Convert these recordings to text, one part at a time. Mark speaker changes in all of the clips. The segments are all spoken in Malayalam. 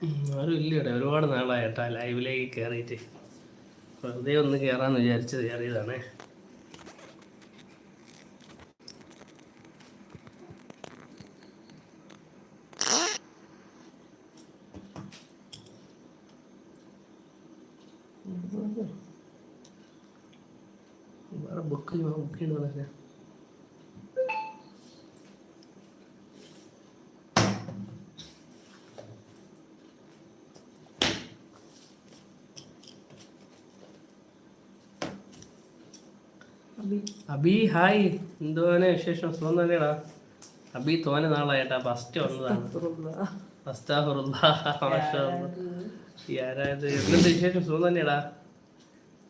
Speaker 1: ഒരുപാട് നാളായിട്ടാ ലൈവിലേക്ക് കയറിയിട്ട് വെറുതെ ഒന്ന് കയറാന്ന് വിചാരിച്ചത് കയറിയതാണേ വേറെ ബുക്ക് ബുക്ക് ചെയ്യുന്നതൊക്കെ അബി. ഹായ്. എന്തുവാനെ വിശേഷം? സുഖം തന്നെയാടാ അബി തോനെ നാളായിട്ടാ. ഫസ്റ്റ് വന്നതാണ്. ആരായത് വിശേഷം? സുഖം തന്നെയാടാ.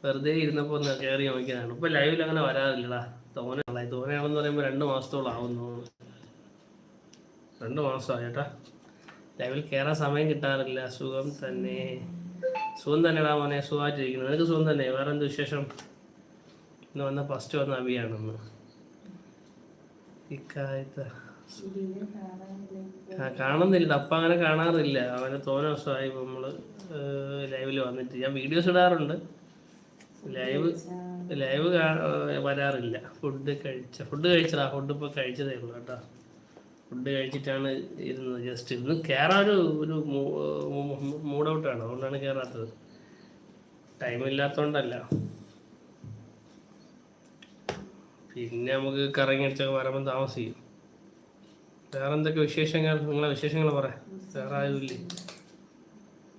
Speaker 1: വെറുതെ ഇരുന്നപ്പോ ഒന്ന് കയറി നോക്കിയതാണ്. ഇപ്പൊ ലൈവിൽ അങ്ങനെ വരാറില്ലടാ. തോനെ നാളായി. തോനെയാണെന്ന് പറയുമ്പോ രണ്ട് മാസത്തോളം ആവുന്നു രണ്ട് മാസമായി ചേട്ടാ ലൈവിൽ കയറാൻ സമയം കിട്ടാറില്ല. സുഖം തന്നെ. സുഖം തന്നെടാ മോനെ. സുഖമായിട്ടിരിക്കുന്നു. നിനക്ക് സുഖം തന്നെ? വേറെ എന്ത് വിശേഷം? ഇന്ന് വന്ന ഫസ്റ്റ് വന്ന അവിയാണെന്ന്. ഇക്കായത്ത. ആ കാണുന്നില്ല. അപ്പ അങ്ങനെ കാണാറില്ല. അവനെ തോന ദിവസമായി നമ്മൾ ലൈവിൽ വന്നിട്ട്. ഞാൻ വീഡിയോസ് ഇടാറുണ്ട്. ലൈവ് ലൈവ് വരാറില്ല. ഫുഡ് കഴിച്ച ഫുഡ് കഴിച്ചതാ. ഫുഡ് ഇപ്പോൾ കഴിച്ചതേ ഉള്ളൂ കേട്ടോ. ഫുഡ് കഴിച്ചിട്ടാണ് ഇരുന്നത്. ജസ്റ്റ് ഇന്ന് കയറാൻ ഒരു ഒരു മൂഡ് ഔട്ടാണ്. അതുകൊണ്ടാണ് കയറാത്തത് ടൈം ഇല്ലാത്തതുകൊണ്ടല്ല പിന്നെ നമുക്ക് കറങ്ങി അടിച്ചൊക്കെ വരുമ്പോൾ താമസിക്കും. വേറെ എന്തൊക്കെ വിശേഷങ്ങൾ? നിങ്ങളെ വിശേഷങ്ങൾ പറ. വേറെ ആരുമില്ലേ.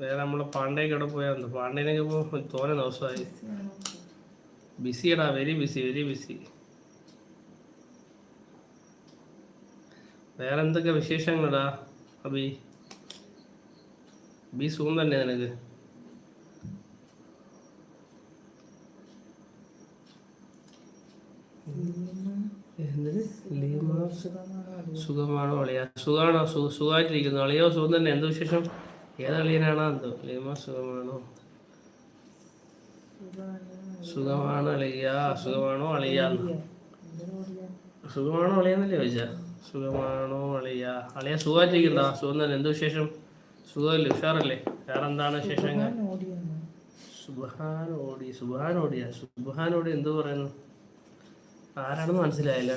Speaker 1: വേറെ നമ്മളെ പാണ്ഡേക്ക് അവിടെ പോയാൽ പാണ്ഡേനൊക്കെ പോകുമ്പോൾ തോനെ ദിവസമായി. ബിസിയടാ വെരി ബിസി വെരി ബിസി. വേറെ എന്തൊക്കെ വിശേഷങ്ങളടാ അബി? ബി സുഖം തന്നെ നിനക്ക് എന്ത് ലീമ സുഖമാണോ? അളിയ? സുഖമാണോ സുഖമായിട്ടിരിക്കുന്നു. അളിയോ സുഖം തന്നെ. എന്ത് വിശേഷം? ഏതളിയനാണോ എന്തോ? ലീമ സുഖമാണോ? സുഖമാണ് അളിയ. സുഖമാണോ അളിയ? സുഖമാണോ അളിയെന്നല്ലേ ചോദിച്ചാ? സുഖമാണോ അളിയ? അളിയ സുഖമായിട്ടിരിക്കണ്ടോ സുഖം തന്നെ. എന്ത് വിശേഷം? സുഖമല്ലേ? ഉഷാറല്ലേ? വേറെ എന്താണ് വിശേഷങ്ങൾ സുബഹാൻ ഓടി ഓടിയാ എന്ത് പറയുന്നു? ആരാണെന്ന് മനസ്സിലായില്ല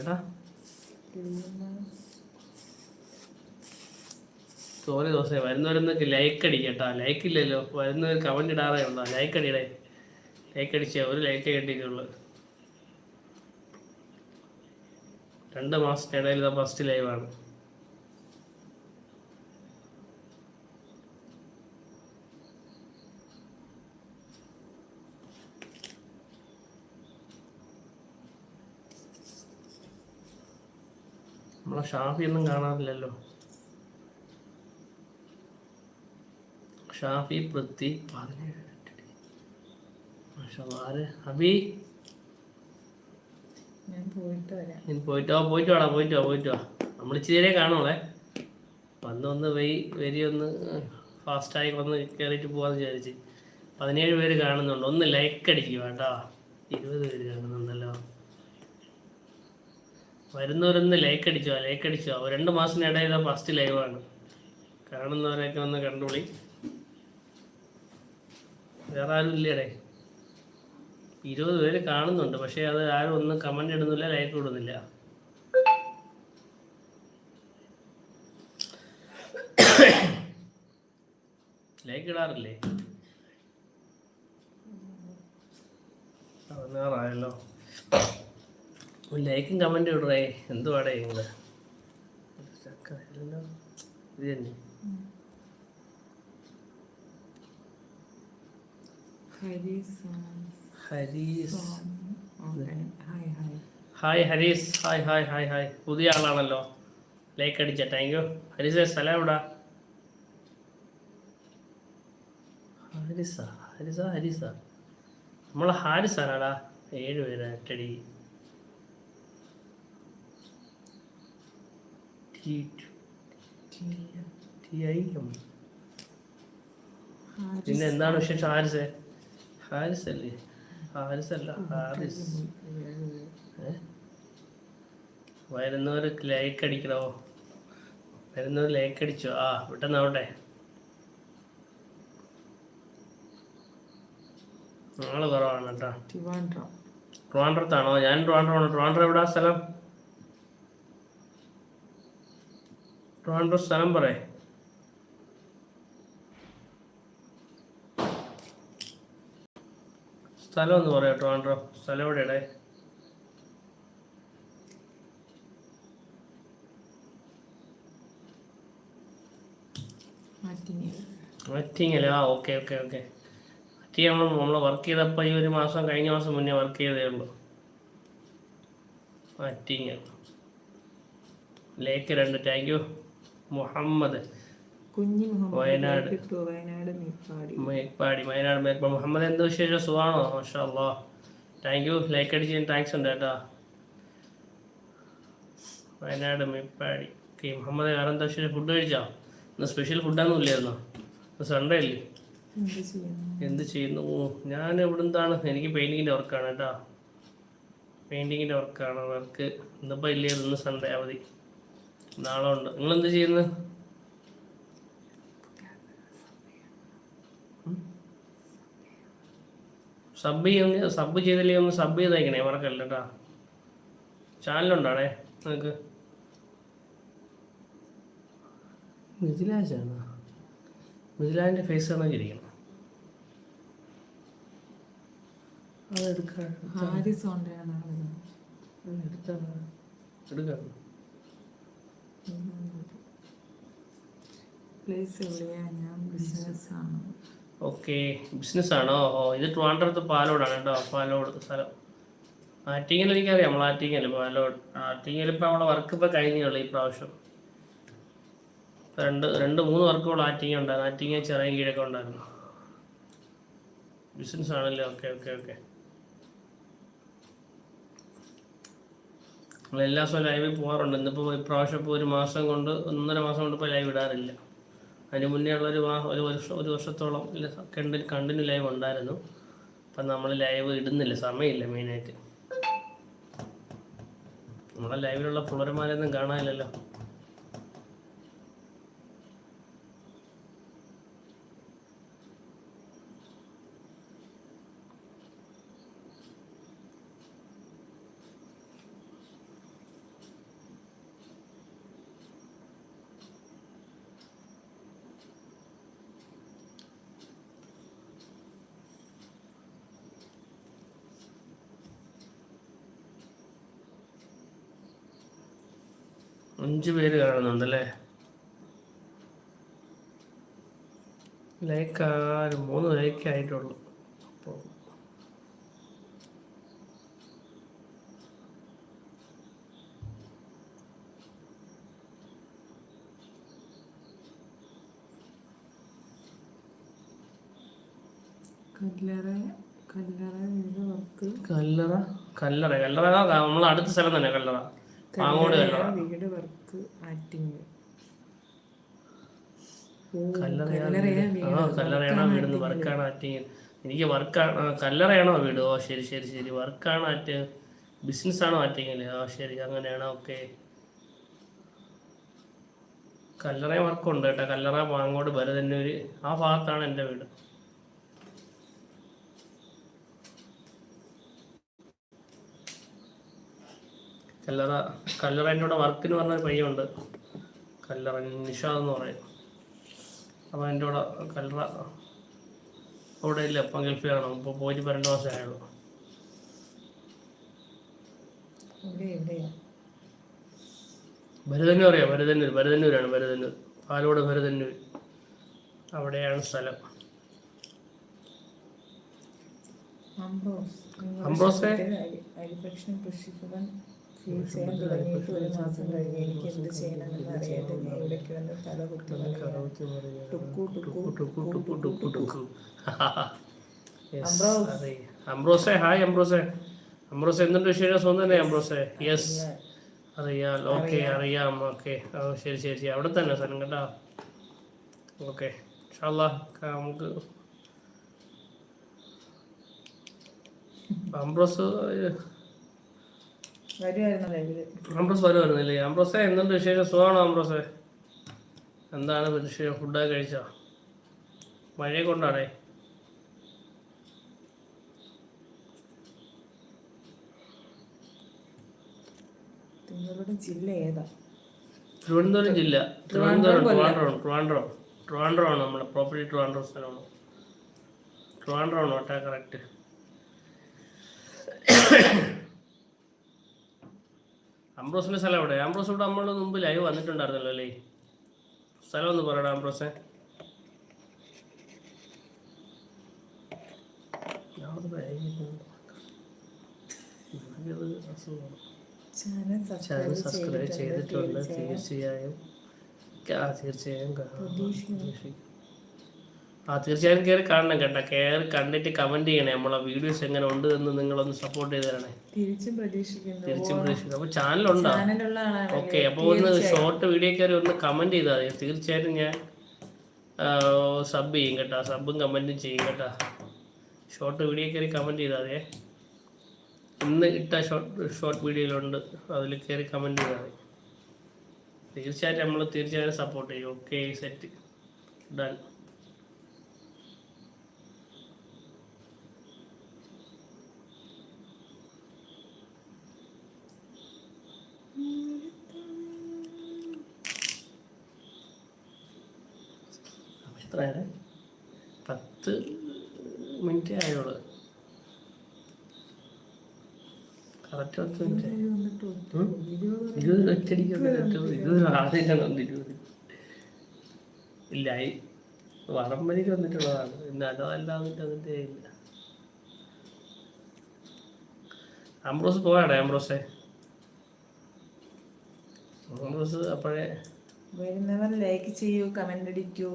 Speaker 1: തോനെ ദിവസമായി. വരുന്നവരൊന്നൊക്കെ ലൈക്ക് അടിക്കട്ടാ. ലൈക്ക് ഇല്ലല്ലോ. വരുന്നവർ കമന്റ് ഇടാറേ ഉണ്ടോ ലൈക്ക് അടിയടേ. ലൈക്ക് അടിച്ച ഒരു ലൈക്ക് കിട്ടിയിട്ടുള്ളു രണ്ട് മാസത്തിനിടയിൽ ഫസ്റ്റ് ലൈവാണ് നമ്മളെ ഷാഫി ഒന്നും കാണാറില്ലല്ലോ. ഷാഫി പൃഥ്വി പതിനേഴ് പോയിട്ടോ ആര് അബി നീ പോയിട്ട് പോയിട്ട് വാടാ പോയിട്ട് വാ പോയിട്ട് വാ. നമ്മൾ ഇച്ചിരി കാണുള്ളേ വന്ന് ഒന്ന് വെയ് വരി ഒന്ന് ഫാസ്റ്റായി വന്ന് കയറിയിട്ട് പോവാന്ന് വിചാരിച്ച്. പതിനേഴ് പേര് കാണുന്നുണ്ട്. ഒന്ന് ലൈക്ക് അടിക്കുക കേട്ടോ ഇരുപത് പേര് കാണുന്നുണ്ടല്ലോ വരുന്നവരൊന്ന് ലൈക്ക് അടിച്ചോ ലൈക്ക് അടിച്ചോ. രണ്ട് മാസത്തിനിടയിൽ ഫസ്റ്റ് ലൈവാണ് കാണുന്നവരെയൊക്കെ ഒന്ന് കണ്ടുപിടി. വേറെ ആരും ഇല്ലേടേ. ഇരുപത് പേര് കാണുന്നുണ്ട് പക്ഷേ അത് ആരും ഒന്നും കമന്റ് ഇടുന്നില്ല ലൈക്ക് ഇടുന്നില്ല. ലൈക്ക് ഇടാറില്ലേ? പതിനാറായല്ലോ. ലൈക്കും കമന്റും ഇടറേ. എന്തുവാടേ നിങ്ങൾ ഇത് തന്നെ.
Speaker 2: Hi
Speaker 1: Harees hi hi hi hi പുതിയ ആളാണല്ലോ. ലൈക്ക് അടിച്ച. താങ്ക് യു ഹരീസ് സ്ഥലം എവിടാ? ഹരിസ ഹരിസ ഹരിസ നമ്മളെ ഹാരിസാണാടാ ഏഴ് പേര് അറ്റടി പിന്നെ എന്താണ് വിശേഷം ഹാരിസ്? ഹാരിസ് അല്ലേ ഹാരിസ്. അല്ല ഹാരിസ് വരുന്നവർ ലൈക്ക് അടിക്കണോ? വരുന്നവർ ലൈക്ക് അടിച്ചോ? ആ വിട്ടെന്നാവട്ടെ ആൾ കുറവാണ് കേട്ടോ.
Speaker 2: ട്രിവാൻഡ്രം
Speaker 1: ട്രിവാൻഡ്രത്താണോ? ഞാൻ ട്രിവാൻഡ്രമാണ്. ട്രിവാൻഡ്രം എവിടെ സ്ഥലം? ട്രിവാൻഡ്രം സ്ഥലം പറയേ സ്ഥലം ഒന്ന് പറയാം ട്രിവാൻഡ്രം സ്ഥലം എവിടെയാടേ മറ്റിങ്ങൽ. ആ ഓക്കെ ഓക്കെ ഓക്കെ. മറ്റേ നമ്മൾ നമ്മൾ വർക്ക് ചെയ്തപ്പോൾ ഈ ഒരു മാസം കഴിഞ്ഞ മാസം മുന്നേ വർക്ക് ചെയ്തേ ഉള്ളൂ മറ്റിങ്ങൽ ലേക്ക് രണ്ട് താങ്ക് യു മുഹമ്മദ്.
Speaker 2: കുഞ്ഞി മുഹമ്മദ്
Speaker 1: വയനാട്.
Speaker 2: വയനാട് മേപ്പാടി.
Speaker 1: വയനാട് മേപ്പാടി. മുഹമ്മദ് എന്ത് വിശേഷം? സുഖമാണോ മാഷാ അല്ലാ താങ്ക് യു ലൈക്ക് അടിച്ച് താങ്ക്സ് ഉണ്ട് കേട്ടോ. വയനാട് മേപ്പാടി. ഓക്കെ മുഹമ്മദ് വേറെ എന്താ വിശേഷം? ഫുഡ് കഴിച്ചോ? ഇന്ന് സ്പെഷ്യൽ ഫുഡൊന്നും ഇല്ലായിരുന്നോ? ഇന്ന് സൺഡേ അല്ലേ?
Speaker 2: എന്ത് ചെയ്യുന്നു?
Speaker 1: ഞാൻ ഇവിടെ എന്താണ്? എനിക്ക് പെയിന്റിങ്ങിന്റെ വർക്കാണ് കേട്ടോ. പെയിന്റിങ്ങിന്റെ വർക്കാണ് വർക്ക് ഇന്നിപ്പോൾ ഇല്ലായിരുന്നു ഇന്ന് സൺഡേ അവധി. നാളെ ഉണ്ട്. നിങ്ങൾ എന്ത് ചെയ്യുന്നു സബ് ചെയ്യുന്ന സബ് ചെയ്തില്ലേ ഒന്ന് സബ് ചെയ്തേക്കണേ മറക്കല്ല കേട്ടോ. ചാനലുണ്ടാണേ നിങ്ങൾക്ക് മിഥിലാജാണ് മിഥിലാജിന്റെ ഫേസ്
Speaker 2: ആണോ ചിരിക്കണം.
Speaker 1: എടുത്താണ് എടുക്കാം.
Speaker 2: പ്ലേസ് എവിടെയാ ഞാൻ ബിസിനസ് ആണ്.
Speaker 1: ഓക്കെ ബിസിനസ് ആണോ? ഓ ഇത് ട്രിവാൻഡ്രത്ത് പാലോടാണ് കേട്ടോ പാലോട് സ്ഥലം. ആറ്റിങ്ങൽ എനിക്കറിയാം നമ്മൾ ആറ്റിങ്ങൽ പാലോട്. ആറ്റിങ്ങൽ ഇപ്പം നമ്മളെ വർക്ക് ഇപ്പോൾ കഴിഞ്ഞുള്ളൂ ഈ പ്രാവശ്യം. രണ്ട് രണ്ട് മൂന്ന് വർക്കുകൾ ആറ്റിങ്ങ ഉണ്ടായിരുന്നു. ആറ്റിങ്ങൽ ചെറിയ കീഴൊക്കെ ഉണ്ടായിരുന്നു. ബിസിനസ് ആണല്ലേ? ഓക്കെ ഓക്കെ ഓക്കെ നമ്മൾ എല്ലാ ദിവസവും ലൈവിൽ പോകാറുണ്ട് ഇന്നിപ്പോൾ ഇപ്രാവശ്യം ഇപ്പോൾ ഒരു മാസം കൊണ്ട് ഒന്നര മാസം കൊണ്ട് ഇപ്പോൾ ലൈവ് ഇടാറില്ല. അതിന് മുന്നേ ഉള്ള ഒരു ഒരു വർഷം ഒരു വർഷത്തോളം കണ്ട് കണ്ടിന്യൂ ലൈവ് ഉണ്ടായിരുന്നു. അപ്പം നമ്മൾ ലൈവ് ഇടുന്നില്ല സമയമില്ല മെയിനായിട്ട് നമ്മളെ ലൈവിലുള്ള പുളരന്മാരെയൊന്നും കാണാനില്ലല്ലോ. അഞ്ച് പേര് കാണുന്നുണ്ടല്ലേ? ലൈക്ക് ആര് മൂന്ന് ലൈക്ക് ആയിട്ടുള്ളൂ. അപ്പോൾ
Speaker 2: കല്ലറ കല്ലറ
Speaker 1: കല്ലറ കല്ലറ. നമ്മൾ അടുത്ത സ്ഥലം തന്നെ കല്ലറ. കല്ലറ
Speaker 2: വീട് വർക്ക് ആറ്റിങ്ങൽ ഓ,
Speaker 1: കല്ലറയാ
Speaker 2: കല്ലറയാ
Speaker 1: വീട്.
Speaker 2: വീട്.
Speaker 1: ആ കല്ലറയാണോ വീട് വർക്കാണ് ആറ്റിങ്ങൽ എനിക്ക് വർക്കാണ് കല്ലറയാണോ വീട്? ഓ ശരി ശരി ശരി. വർക്കാണ് ആറ്റ് ബിസിനസ് ആണോ ആറ്റിങ് ഓ ശരി അങ്ങനെയാണ്. ഓക്കെ കല്ലറ വർക്കുണ്ട് കേട്ടോ. കല്ലറ പാങ്ങോട് ഒരു ആ ഭാഗത്താണ് എന്റെ വീട്. കല്ലറ കല്ലറ വർക്കിന് പറഞ്ഞൊരു പയ്യുണ്ട് കല്ലറ നിഷാദ് എന്ന് പറയും. അപ്പോൾ എന്റെ കൂടെ കല്ലറ അവിടെ ഇല്ല അപ്പം ഗൾഫിലാണ് ഇപ്പോൾ പോയിട്ട് രണ്ട് മാസം ആയുള്ളൂ. ഭരതന്നൂർ അറിയാം? ഭരതന്നൂർ ഭരതന്നൂരാണ് ഭരതന്നൂർ പാലോട് ഭരതന്നൂർ അവിടെയാണ് സ്ഥലം.
Speaker 2: അംബ്രോസ്.
Speaker 1: അംബ്രോസേ?
Speaker 2: കൃഷിഭവൻ തുടങ്ങിയിട്ട് ഒരു മാസം എനിക്ക് എന്ത് ചെയ്യണമെന്ന് അറിയാതെ ഞാൻ ഇവിടേക്ക് വന്ന് തല കുത്തി. ടുക്കു ടുക്കു ടുക്കു ടുക്കു ടുക്കു.
Speaker 1: Yes,
Speaker 2: Ambrose.
Speaker 1: ഹായ് അംബ്രോസേ. അംബ്രോസേ എന്തുണ്ട് വിശേഷം? സ്വന്തം തന്നെ അംബ്രോസേ? യെസ് അറിയാം. ഓക്കെ അറിയാം. ഓക്കെ ശരി ശരി അവിടെ തന്നെ സ്ഥലം കേട്ടോ ഓക്കെ ഇൻഷാല്ലാ ക- നമുക്ക് അംബ്രോസ് ആംബ്രോസ് എന്തുണ്ട് വിശേഷം സുഖമാണോ ആംബ്രോസെ എന്താണ് വിശേഷം? ഫുഡൊക്കെ കഴിച്ച? മഴ കൊണ്ടാണേ. തിരുവനന്തപുരം ജില്ല തിരുവനന്തപുരം ട്രിവാൻഡ്രോ ട്രിവാൻഡ്രോ ട്രിവാൻഡ്രോ. ആണ് നമ്മുടെ പ്രോപ്പർട്ടി ട്രിവാൻഡ്രോ സ്ഥലമാണ്. ട്രിവാൻഡ്രോ ആണ് കറക്റ്റ് അംബ്രോസിന്റെ സ്ഥലം എവിടെ? അംബ്രോസ് ഇവിടെ നമ്മൾ മുമ്പ് ലൈവ് വന്നിട്ടുണ്ടായിരുന്നല്ലോ അല്ലേ? സ്ഥലം ഒന്ന് പറയടാ അംബ്രോസെ.
Speaker 2: ചാനൽ സബ്സ്ക്രൈബ്
Speaker 1: ചെയ്തിട്ടുണ്ട്
Speaker 2: തീർച്ചയായും.
Speaker 1: തീർച്ചയായും. ആ തീർച്ചയായും കയറി കാണണം കേട്ടോ. കയറി കണ്ടിട്ട് കമന്റ് ചെയ്യണേ. നമ്മളെ വീഡിയോസ് എങ്ങനെ ഉണ്ട് എന്ന് നിങ്ങളൊന്ന് സപ്പോർട്ട് ചെയ്ത് തരണേ
Speaker 2: തിരിച്ചും പ്രതീക്ഷിക്കുന്നു.
Speaker 1: തിരിച്ചും പ്രതീക്ഷിക്കുന്നു. അപ്പോൾ ചാനലുണ്ടോ ഓക്കെ അപ്പോൾ ഒന്ന് ഷോർട്ട് വീഡിയോ കയറി ഒന്ന് കമന്റ് ചെയ്താൽ മതി. തീർച്ചയായിട്ടും ഞാൻ സബ് ചെയ്യും കേട്ടോ. സബും കമന്റും ചെയ്യും കേട്ടോ. ഷോർട്ട് വീഡിയോ കയറി കമന്റ് ചെയ്താൽ മതിയേ. ഇന്ന് ഇട്ട ഷോർട്ട് ഷോർട്ട് വീഡിയോയിലുണ്ട് അതിൽ കയറി കമന്റ് ചെയ്താൽ മതി. തീർച്ചയായിട്ടും നമ്മൾ തീർച്ചയായും സപ്പോർട്ട് ചെയ്യും. ഓക്കെ സെറ്റ് ഡൺ എത്ര നേരം പത്ത് മിനിറ്റ് ആയോളൂ കറക്റ്റ് പത്ത് മിനിറ്റ്? ഇരുപത് ഒറ്റടിക്ക് ഇരുപത് ആദ്യം വന്നു ഇരുപത്. ഇല്ല വടംവലിക്ക് വന്നിട്ടുള്ളതാണ്. പിന്നെ അതല്ലാന്നിട്ട് അതിന്റെ ഇല്ല ആംബ്രോസ് പോയാടേ അംബ്രോസെ ആംബ്രോസ് അപ്പോഴേ
Speaker 2: വരുന്നവർ ലൈക്ക് ചെയ്യൂ കമന്റ് അടിക്കൂ.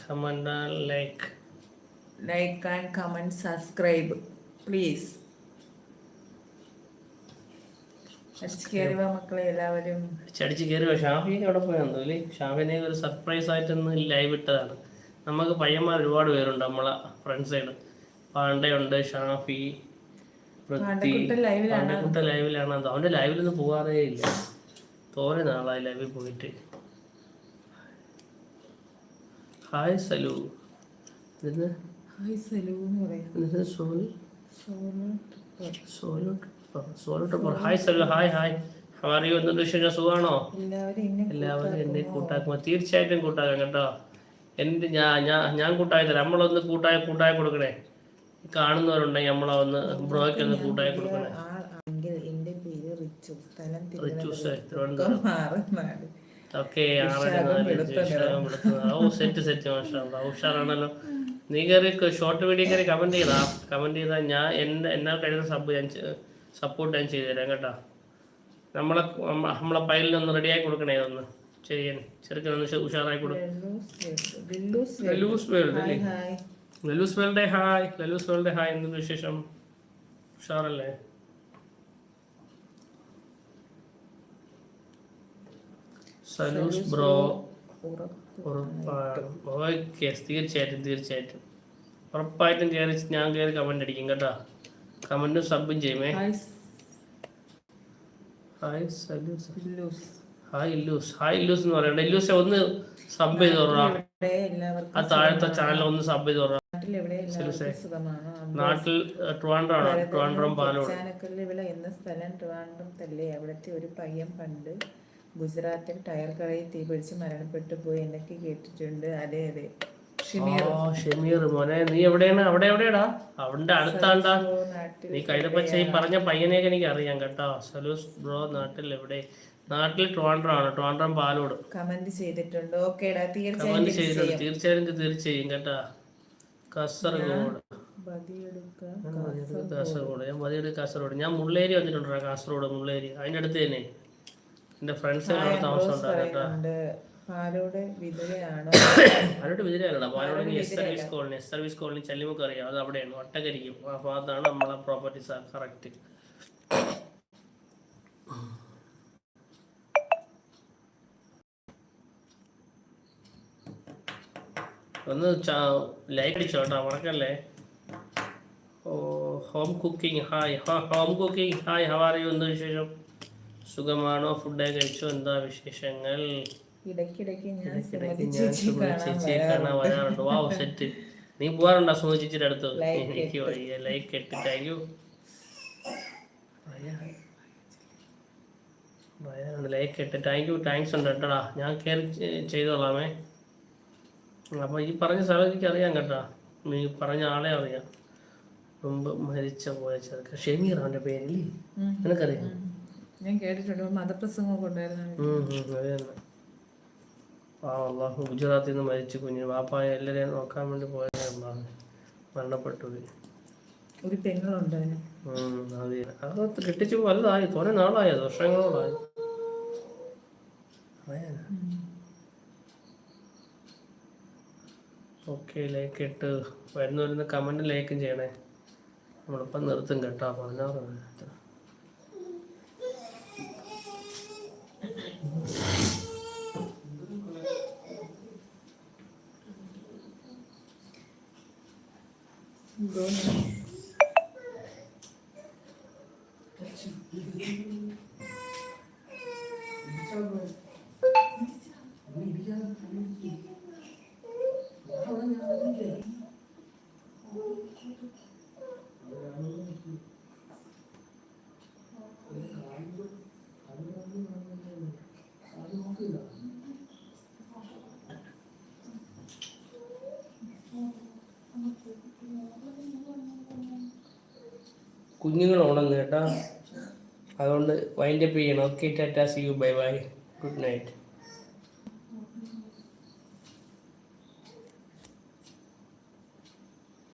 Speaker 1: കമണ്ട like
Speaker 2: like and comment subscribe please അടിച്ചു കയറി മക്കളെ എല്ലാവരും.
Speaker 1: ചടിച്ച് കയറി ഷാഫിയൊക്കെ അവിടെ പോയാന്ന് അല്ലേ ഷാഫിനെ ഒരു സർപ്രൈസ് ആയിട്ടൊന്ന് ലൈവ് ഇട്ടതാണ്. നമുക്ക് പയ്യന്മാർ ഒരുപാട് പേരുണ്ട് നമ്മളെ ഫ്രണ്ട് സൈഡ് പാണ്ഡയുണ്ട് ഷാഫി പാണ്ഡക്കുട്ട ലൈവിലാണ് അത് അവന്റെ ലൈവിലൊന്നും പോകാറേ ഇല്ല. തോനെ നാളായി ലൈവിൽ പോയിട്ട്. ഹായ് സലു ഇതിന്
Speaker 2: ഹായ് സലു എന്ന് പറയും.
Speaker 1: ഇതിന് സോൽ സോലോ solo hi Salu hi hi how are you എന്തുണ്ട് വിശേഷം? സുഖമാണോ
Speaker 2: എല്ലാവരും എന്നെ
Speaker 1: കൂട്ടാക്കുമ്പോൾ തീർച്ചയായിട്ടും കൂട്ടാക്കാം കേട്ടോ. എന്റെ ഞാൻ ഞാൻ ഞാൻ കൂട്ടായി തരാം. നമ്മളൊന്ന് കൂട്ടായി കൂട്ടായി കൊടുക്കണേ. കാണുന്നവരുണ്ടെങ്കിൽ നമ്മളെ ഒന്ന് ബ്രോയ്ക്ക് ഒന്ന് കൂട്ടായി കൊടുക്കണേ.
Speaker 2: റിച്ചു. സ്ഥലം
Speaker 1: തിരുവനന്തപുരം. ഓ സെറ്റ് സെറ്റ്. മാഷാ. ഉഷാറാണല്ലോ. നീ കയറി ഷോർട്ട് വീഡിയോ കയറി കമന്റ് ചെയ്താ. കമന്റ് ചെയ്താ ഞാൻ എന്നെ എന്നാൽ കഴിയുന്ന സബ് ഞാൻ സപ്പോർട്ട് ഞാൻ ചെയ്തു തരാം കേട്ടോ. നമ്മളെ നമ്മ- നമ്മളെ പൈലിനൊന്ന് റെഡിയായി കൊടുക്കണേ ഒന്ന്. ചെയ്യാൻ ചെറുക്കനൊന്ന് ഉഷ- ഉഷാറായി കൊടുക്കും ലലൂസ് വേൾഡ് അല്ലേ?
Speaker 2: Hi
Speaker 1: Laloos world hi. Laloos world hi. എന്തുണ്ട് വിശേഷം? ഉഷാറല്ലേ? സലൂസ് ബ്രോ ഓക്കെ തീർച്ചയായിട്ടും തീർച്ചയായിട്ടും. ഉറപ്പായിട്ടും കയറി ഞാൻ കയറി കമന്റ് അടിക്കും കേട്ടോ. കമന്റും സബും ചെയ്യുമേ.
Speaker 2: ഹായ്
Speaker 1: സലൂസ്
Speaker 2: ലൂസ്
Speaker 1: ഹായ് ഇല്ലൂസ് ഹായ് ഇല്ലൂസ് എന്ന് പറയണ്ട ഇല്ലൂസ് ഒന്ന് സബ് ചെയ്ത് തുറ
Speaker 2: ഇവിടെ
Speaker 1: ആ താഴത്തെ ചാനൽ ഒന്ന് സബ് ചെയ്ത് തുറ
Speaker 2: നാട്ടിൽ
Speaker 1: ട്രിവാൻഡ്രം ആണ് ട്രിവാൻഡ്രം പാലോട്.
Speaker 2: ചാനക്കല്ലിൽ വിള എന്ന സ്ഥലം ട്രിവാൻഡ്രം തല്ലേ അവിടുത്തെ ഒരു പയ്യൻ പണ്ട് ഗുജറാത്തിൽ ടയർ കടയിൽ തീപിടിച്ച് മരണപ്പെട്ടു പോയി എന്നൊക്കെ കേട്ടിട്ടുണ്ട്. അതെ അതെ. ഷിമീർ.
Speaker 1: മോനെ നീ എവിടെയാണ്? അവിടെ എവിടെയാടാ? അവിടെ അടുത്താണ്ടാ? നീ കൈതപ്പച്ച ഈ പറഞ്ഞ പയ്യനെയൊക്കെ എനിക്ക് അറിയാം കേട്ടോ. സലൂസ് ബ്രോ നാട്ടിൽ എവിടെ? നാട്ടിൽ ട്രിവാൻഡ്രം ആണ് പാലോട്.
Speaker 2: കമന്റ് ചെയ്തിട്ടുണ്ട്. ഓക്കേടാ
Speaker 1: കമന്റ് ചെയ്തിട്ടുണ്ട്.
Speaker 2: ചെയ്യാം.
Speaker 1: തീർച്ചയായും കേട്ടാ. കാസർഗോഡ്. കാസർഗോഡ്. ഞാൻ മതിയുടെ കാസർഗോഡ്. ഞാൻ മുള്ളേരി വന്നിട്ടുണ്ടോ? കാസർഗോഡ് മുള്ളേരി. അതിന്റെ അടുത്ത് തന്നെ. എന്റെ ഫ്രണ്ട്സ് അവിടെ താമസം ഉണ്ടാകും കേട്ടോ.
Speaker 2: പറയുന്നുണ്ട് പാലോട് വിധുരയാണോ
Speaker 1: Palode വിതിരല്ല Palode S service colony S service colony Challimukku അറിയാം. അത് അവിടെയാണ്. ഒട്ടകരിക്കും ആ ഭാഗത്താണ് നമ്മളെ പ്രോപ്പർട്ടീസ് കറക്റ്റ് ഒന്ന് ലൈക്ക് അടിച്ചോ കേട്ടോ മറക്കല്ലേ ഓ home cooking hi home cooking hi how are you എന്ത് വിശേഷം? സുഖമാണോ? ഫുഡ് കഴിച്ചോ? എന്താ വിശേഷങ്ങൾ?
Speaker 2: ഇടയ്ക്കിടയ്ക്ക് ഞാൻ
Speaker 1: ചേച്ചിയെ കാണാൻ
Speaker 2: വരാറുണ്ട്.
Speaker 1: വാവ് സെറ്റ് നീ പോവാറുണ്ടോ സുമതി ചേച്ചിയുടെ അടുത്ത്? എനിക്ക് വയ്യ. ലൈക്ക് ഇട്ട്. താങ്ക് യു ലൈക്ക് ഇട്ട്. താങ്ക് യു താങ്ക്സ് ഉണ്ട് കേട്ടടാ ഞാൻ കയറി ചെയ്തോളാമേ. അപ്പോൾ ഈ പറഞ്ഞ സ്ഥലം എനിക്ക് അറിയാം കേട്ടാ. നീ പറഞ്ഞ ആളെ അറിയാം. മുമ്പ് മരിച്ച പോയ ചെറുക്ക ഷെമീർ അവന്റെ പേരില്ലേ. നിനക്കറിയാം?
Speaker 2: ഞാൻ കേട്ടിട്ടുണ്ട്.
Speaker 1: അത് തന്നെ. ആ അള്ളാഹു ഗുജറാത്തിൽ നിന്ന് മരിച്ചു കുഞ്ഞു വാപ്പായ എല്ലാവരെയും നോക്കാൻ വേണ്ടി പോയതാണ് മരണപ്പെട്ടു പോയി.
Speaker 2: ഒരു പെങ്ങളുണ്ട്
Speaker 1: അതെ അത് കിട്ടിച്ചു വലുതായി. തോനെ നാളായി. അത് വർഷങ്ങളോളായി. ഓക്കെ ലൈക്ക് ഇട്ട് വരുന്നവരുന്ന് വരുന്ന കമന്റ് ലൈക്കും ചെയ്യണേ. നമ്മളിപ്പം നിർത്തും കേട്ടോ. പതിനാറ് മിനിറ്റ് കുഞ്ഞുങ്ങൾ ഉണങ്ങ് കേട്ടോ. അതുകൊണ്ട് വൈൻഡപ്പ് ചെയ്യണം. Okay tata see you bye bye good night